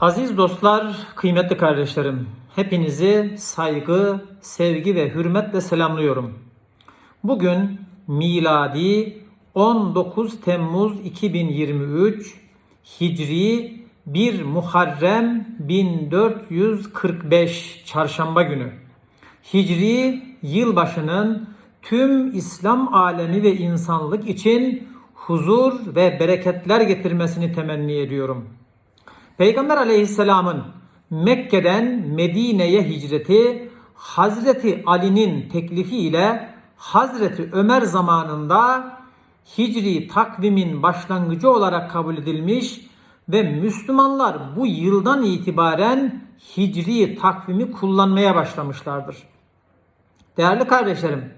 Aziz dostlar, kıymetli kardeşlerim, hepinizi saygı, sevgi ve hürmetle selamlıyorum. Bugün miladi 19 Temmuz 2023, Hicri 1 Muharrem 1445 Çarşamba günü. Hicri yılbaşının tüm İslam alemi ve insanlık için huzur ve bereketler getirmesini temenni ediyorum. Peygamber aleyhisselamın Mekke'den Medine'ye hicreti Hazreti Ali'nin teklifiyle Hazreti Ömer zamanında Hicri takvimin başlangıcı olarak kabul edilmiş ve Müslümanlar bu yıldan itibaren Hicri takvimi kullanmaya başlamışlardır. Değerli kardeşlerim,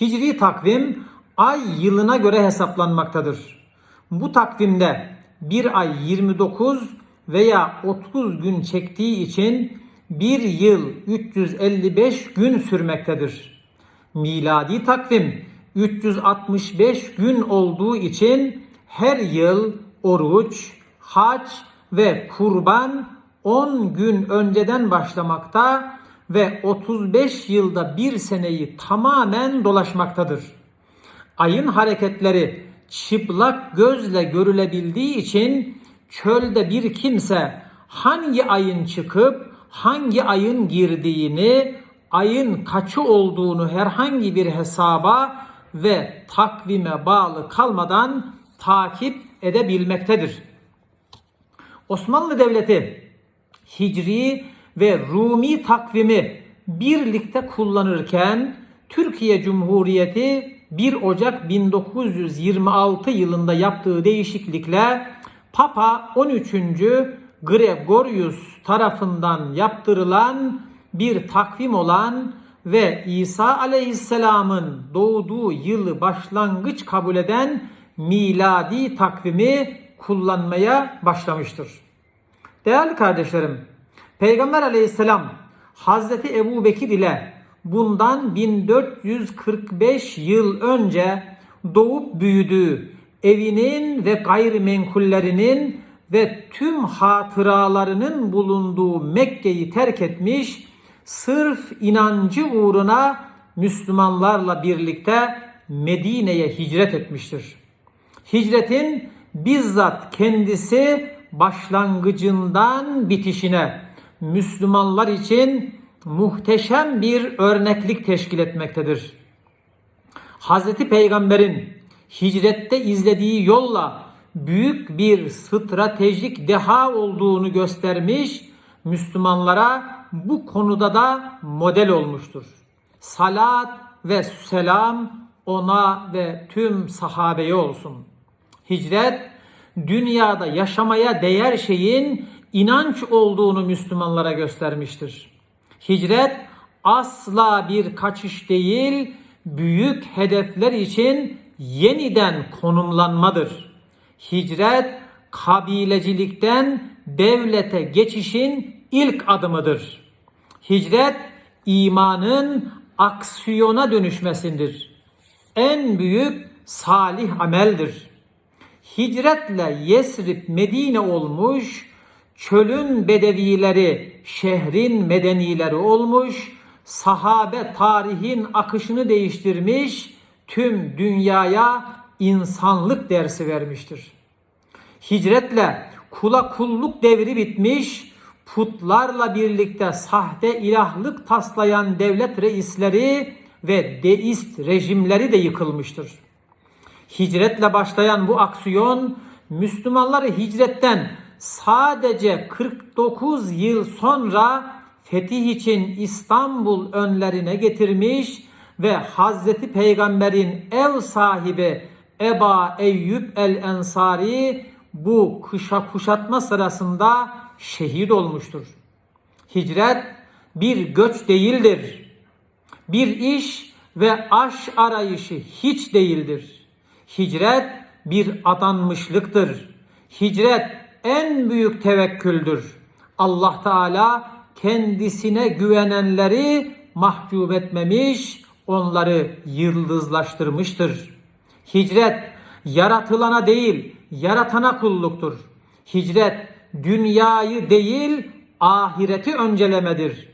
Hicri takvim ay yılına göre hesaplanmaktadır. Bu takvimde bir ay 29 veya 30 gün çektiği için bir yıl 355 gün sürmektedir. Miladi takvim 365 gün olduğu için her yıl oruç, hac ve kurban 10 gün önceden başlamakta ve 35 yılda bir seneyi tamamen dolaşmaktadır. Ayın hareketleri çıplak gözle görülebildiği için çölde bir kimse hangi ayın çıkıp hangi ayın girdiğini, ayın kaçı olduğunu herhangi bir hesaba ve takvime bağlı kalmadan takip edebilmektedir. Osmanlı Devleti Hicri ve Rumi takvimi birlikte kullanırken Türkiye Cumhuriyeti 1 Ocak 1926 yılında yaptığı değişiklikle Papa 13. Gregorius tarafından yaptırılan bir takvim olan ve İsa Aleyhisselam'ın doğduğu yılı başlangıç kabul eden miladi takvimi kullanmaya başlamıştır. Değerli kardeşlerim, Peygamber Aleyhisselam Hazreti Ebu Bekir ile bundan 1445 yıl önce doğup büyüdüğü evinin ve gayrimenkullerinin ve tüm hatıralarının bulunduğu Mekke'yi terk etmiş, sırf inancı uğruna Müslümanlarla birlikte Medine'ye hicret etmiştir. Hicretin bizzat kendisi başlangıcından bitişine Müslümanlar için muhteşem bir örneklik teşkil etmektedir. Hazreti Peygamber'in hicrette izlediği yolla büyük bir stratejik deha olduğunu göstermiş, Müslümanlara bu konuda da model olmuştur. Salat ve selam ona ve tüm sahabeye olsun. Hicret dünyada yaşamaya değer şeyin inanç olduğunu Müslümanlara göstermiştir. Hicret asla bir kaçış değil, büyük hedefler için yeniden konumlanmadır. Hicret kabilecilikten devlete geçişin ilk adımıdır. Hicret imanın aksiyona dönüşmesindir. En büyük salih ameldir. Hicretle Yesrib Medine olmuş, çölün bedevileri şehrin medenileri olmuş, sahabe tarihin akışını değiştirmiş, tüm dünyaya insanlık dersi vermiştir. Hicretle kula kulluk devri bitmiş, putlarla birlikte sahte ilahlık taslayan devlet reisleri ve deist rejimleri de yıkılmıştır. Hicretle başlayan bu aksiyon Müslümanları hicretten sadece 49 yıl sonra fetih için İstanbul önlerine getirmiş ve Hazreti Peygamber'in ev sahibi Eba Eyyub el Ensari bu kışa kuşatma sırasında şehit olmuştur. Hicret bir göç değildir. Bir iş ve aş arayışı hiç değildir. Hicret bir adanmışlıktır. Hicret en büyük tevekküldür. Allah Teala kendisine güvenenleri mahcup etmemiş, onları yıldızlaştırmıştır. Hicret yaratılana değil, yaratana kulluktur. Hicret dünyayı değil ahireti öncelemedir.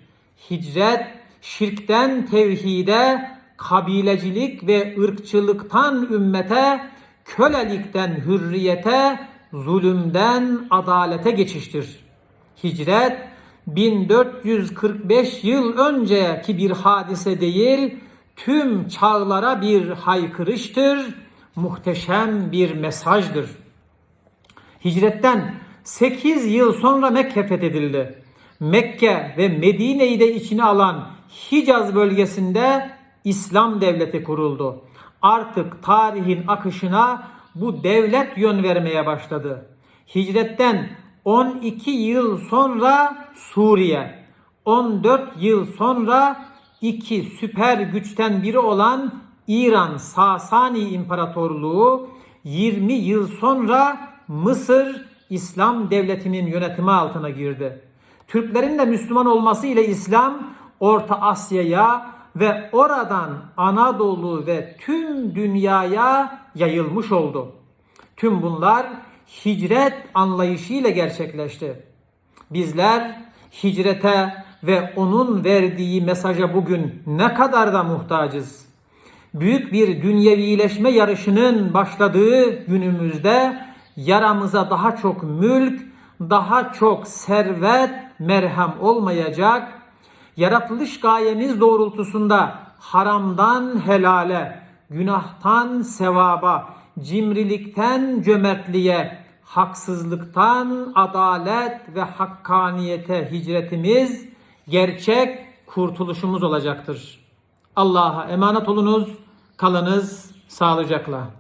Hicret şirkten tevhide, kabilecilik ve ırkçılıktan ümmete, kölelikten hürriyete, zulümden adalete geçiştir. Hicret 1445 yıl önceki bir hadise değil, tüm çağlara bir haykırıştır, muhteşem bir mesajdır. Hicretten 8 yıl sonra Mekke fethedildi. Mekke ve Medine'yi de içine alan Hicaz bölgesinde İslam devleti kuruldu. Artık tarihin akışına bu devlet yön vermeye başladı. Hicretten 12 yıl sonra Suriye, 14 yıl sonra iki süper güçten biri olan İran Sasani İmparatorluğu, 20 yıl sonra Mısır İslam devletinin yönetimi altına girdi. Türklerin de Müslüman olması ile İslam Orta Asya'ya ve oradan Anadolu ve tüm dünyaya yayılmış oldu. Tüm bunlar hicret anlayışıyla gerçekleşti. Bizler hicrete ve onun verdiği mesaja bugün ne kadar da muhtacız. Büyük bir dünyevileşme yarışının başladığı günümüzde yaramıza daha çok mülk, daha çok servet, merhem olmayacak. Yaratılış gayemiz doğrultusunda haramdan helale, günahtan sevaba, cimrilikten cömertliğe, haksızlıktan adalet ve hakkaniyete hicretimiz gerçek kurtuluşumuz olacaktır. Allah'a emanet olunuz, kalınız sağlıcakla.